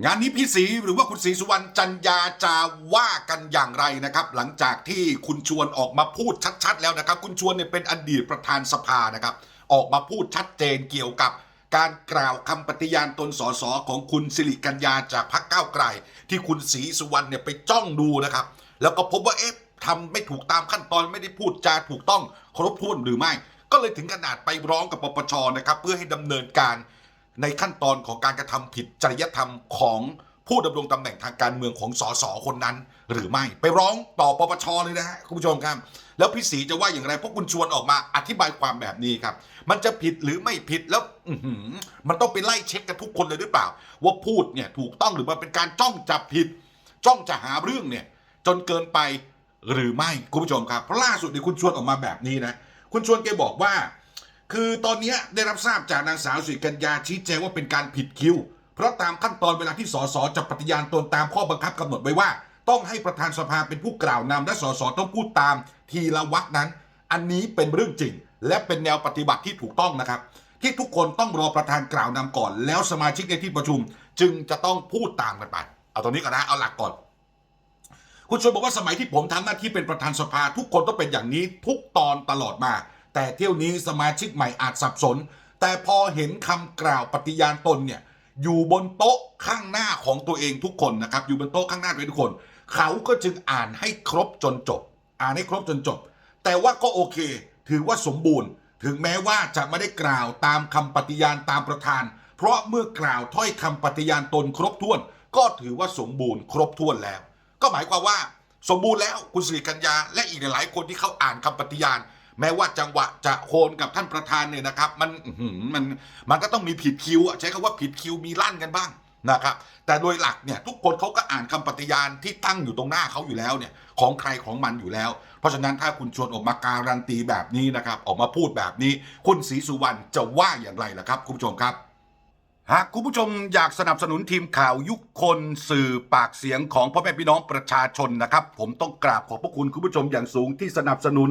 งานนี้พี่ศรีหรือว่าคุณศรีสุวรรณจันยาจะว่ากันอย่างไรนะครับ หลังจากที่คุณชวนออกมาพูดชัด ๆ แล้วนะครับ คุณชวนเนี่ยเป็นอดีตประธานสภานะครับ ออกมาพูดชัดเจนเกี่ยวกับการกล่าวคำปฏิญาณตนสสของคุณสิริกัญญาจากพรรคก้าวไกล ที่คุณศรีสุวรรณเนี่ยไปจ้องดูนะครับ แล้วก็พบว่าเอ๊ะทำไม่ถูกตามขั้นตอนไม่ได้พูดจาถูกต้องครบถ้วนหรือไม่ ก็เลยถึงขนาดไปร้องกับปปชนะครับเพื่อให้ดำเนินการ ในขั้นตอนของการกระทำผิดจริยธรรมของผู้ดำรงตำแหน่งทางการเมืองของสสคนนั้น หรือไม่ไปร้องต่อปปชเลยนะฮะคุณผู้ชมครับ แล้วพี่ศรีจะว่าอย่างไรเพราะคุณชวนออกมาอธิบายความแบบนี้ครับ มันจะผิดหรือไม่ผิดแล้วมันต้องไปไล่เช็คกันทุกคนเลยหรือเปล่า ว่าพูดเนี่ยถูกต้องหรือมันเป็นการจ้องจับผิด จ้องจะหาเรื่องเนี่ยจนเกินไปหรือไม่คุณผู้ชมครับเพราะล่าสุดเนี่ยคุณชวนออกมาแบบนี้นะ คุณชวนแกบอกว่า คือตอนนี้ได้รับทราบจากนางสาวสุริกัญญาชี้แจงว่าเป็นการผิดคิว เพราะตามขั้นตอนเวลาที่สสจะปฏิญาณตนตามข้อบังคับกำหนดไว้ว่า ต้องให้ประธานสภาเป็นผู้กล่าวนำและสสต้องพูดตามทีละวรรคนั้น อันนี้เป็นเรื่องจริง และเป็นแนวปฏิบัติที่ถูกต้องนะครับ ที่ทุกคนต้องรอประธานกล่าวนำก่อน แล้วสมาชิกในที่ประชุม จึงจะต้องพูดตามกันไปเอาตรงนี้ก่อนนะเอาหลักก่อนคุณชวนบอกว่าสมัยที่ผมทำหน้าที่เป็นประธานสภา ทุกคนต้องเป็นอย่างนี้ทุกตอนตลอดมา แต่เที่ยวนี้สมาชิกใหม่อาจสับสน แต่พอเห็นคำกล่าวปฏิญาณตนเนี่ยอยู่บนโต๊ะข้างหน้าของตัวเองทุกคนนะครับอยู่บนโต๊ะข้างหน้าทุกคน เขาก็จึงอ่านให้ครบจนจบ อ่านให้ครบจนจบ แต่ว่าก็โอเค ถือว่าสมบูรณ์ ถึงแม้ว่าจะไม่ได้กล่าวตามคำปฏิญาณตามประธาน เพราะเมื่อกล่าวถ้อยคำปฏิญาณตนครบถ้วน ก็ถือว่าสมบูรณ์ครบถ้วนแล้ว ก็หมายความว่า สมบูรณ์แล้วคุณสิริกัญญาและอีกหลายคนที่เขาอ่านคำปฏิญาณ แม้ว่าจังหวะจะโคนกับท่านประธานเนี่ยนะครับ มันมันมันก็ต้องมีผิดคิวใช้คำว่าผิดคิวมีลั่นกันบ้างนะครับ แต่โดยหลักเนี่ยทุกคนเขาก็อ่านคำปฏิญาณที่ตั้งอยู่ตรงหน้าเขาอยู่แล้วเนี่ยของใครของมันอยู่แล้ว เพราะฉะนั้นถ้าคุณชวนออกมาการันตีแบบนี้นะครับ ออกมาพูดแบบนี้ คุณศรีสุวรรณจะว่าอย่างไรล่ะครับ คุณผู้ชมครับ หากคุณผู้ชมอยากสนับสนุนทีมข่าวยุคคนสื่อปากเสียงของพ่อแม่พี่น้องประชาชนนะครับ ผมต้องกราบขอบพระคุณคุณผู้ชมอย่างสูงที่สนับสนุน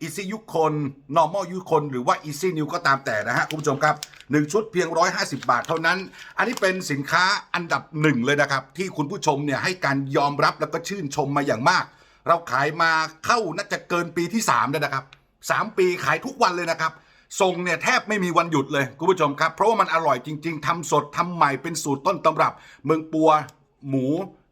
อีซี่ยุคคน normal ยุคคน หรือว่า easy new ก็ตามแต่นะฮะ คุณผู้ชมครับ 1 ชุดเพียง 150 บาทเท่านั้น อันนี้เป็นสินค้าอันดับหนึ่งเลยนะครับ ที่คุณผู้ชมเนี่ยให้การยอมรับแล้วก็ชื่นชมมาอย่างมาก เราขายมาเข้าน่าจะเกินปีที่ 3 แล้วนะครับ 3 ปีขายทุกวันเลยนะครับส่งเนี่ยแทบไม่มีวันหยุดเลยคุณผู้ชมครับ เพราะว่ามันอร่อยจริง ๆทำสดทำใหม่เป็นสูตรต้นตำรับ เมืองปัวหมู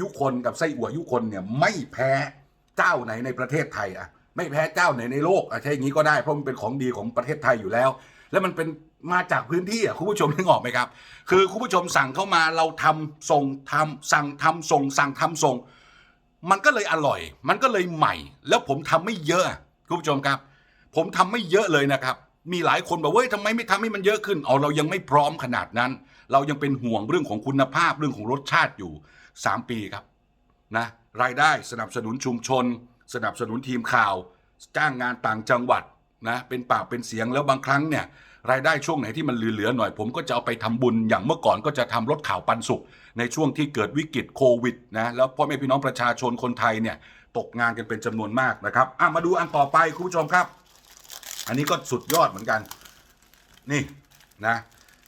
ยุคนกับไส้อั่วยุคนเนี่ยไม่แพ้เจ้าไหนในประเทศไทยอะไม่แพ้เจ้าไหนในโลกอะใช่อย่างนี้ก็ได้เพราะมันเป็นของดีของประเทศไทยอยู่แล้ว แล้วมันเป็นมาจากพื้นที่อะคุณผู้ชมนึกออกไหมครับ คือคุณผู้ชมสั่งเข้ามาเราทำส่งทำสั่งทำส่ง สั่งทำส่ง มันก็เลยอร่อย มันก็เลยใหม่ แล้วผมทำไม่เยอะคุณผู้ชมครับ ผมทำไม่เยอะเลยนะครับ มีหลายคนบอกเว้ยทำไมไม่ทำให้มันเยอะขึ้นเอาเรายังไม่พร้อมขนาดนั้น เรายังเป็นห่วงเรื่องของคุณภาพเรื่องของรสชาติอยู่ 3 ปีครับนะรายได้สนับสนุนชุมชน สนับสนุนทีมข่าว จ้างงานต่างจังหวัดนะเป็นปากเป็นเสียงแล้วบางครั้งเนี่ยรายได้ช่วงไหนที่มันเหลือๆหน่อย ผมก็จะเอาไปทำบุญอย่างเมื่อก่อนก็จะทำรถข่าวปันสุข ในช่วงที่เกิดวิกฤตโควิดนะแล้วพ่อแม่พี่น้องประชาชนคนไทยเนี่ยตกงานกันเป็นจำนวนมากนะครับอะมาดูอันต่อไปคุณผู้ชมครับ อันนี้ก็สุดยอดเหมือนกัน นี่นะ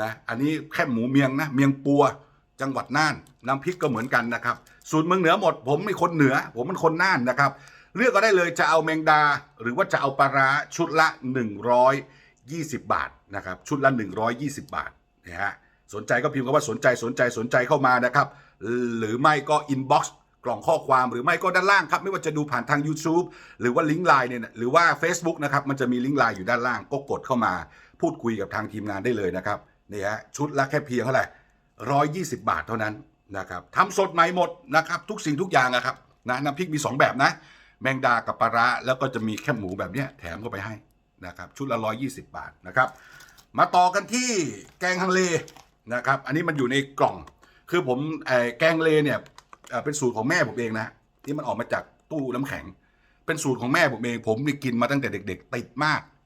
นะอันนี้แค่หมูเมียงนะเมียงปัวจังหวัดน่านน้ำพริกก็เหมือนกันนะครับสูตรเมืองเหนือหมด ผมเป็นคนเหนือ ผมเป็นคนน่านนะครับ เลือกก็ได้เลยจะเอาแมงดา หรือว่าจะเอาปลาร้าชุดละ 120 บาทนะครับชุดละ 120 บาทนะฮะสนใจก็พิมพ์คำว่าสนใจสนใจสนใจเข้ามานะครับ หรือไม่ก็อินบ็อกซ์กล่องข้อความหรือไม่ก็ด้านล่างครับ ไม่ว่าจะดูผ่านทาง YouTube หรือว่าลิงก์ไลน์เนี่ยหรือว่า Facebook นะครับมันจะมีลิงก์ไลน์อยู่ด้านล่างก็กดเข้ามา พูดคุยกับทางทีมงานได้เลยนะครับ นี่ฮะชุดละแค่เพียงเท่าไหร่ร้อยยี่สิบบาทเท่านั้นนะครับทำสดใหม่หมดนะครับทุกสิ่งทุกอย่างนะครับนะน้ำพริกมี 2 แบบนะ แมงดากับปลาร้าแล้วก็จะมีแค่หมูแบบเนี้ยแถมเข้าไปให้นะครับชุดละ120บาทนะครับ มาต่อกันที่แกงฮังเลนะครับ อันนี้มันอยู่ในกล่อง คือผมแกงเลเนี่ยเป็นสูตรของแม่ผมเองนะที่มันออกมาจากตู้น้ำแข็ง เป็นสูตรของแม่ผมเองผมนี่กินมาตั้งแต่เด็ก ๆ ติดมาก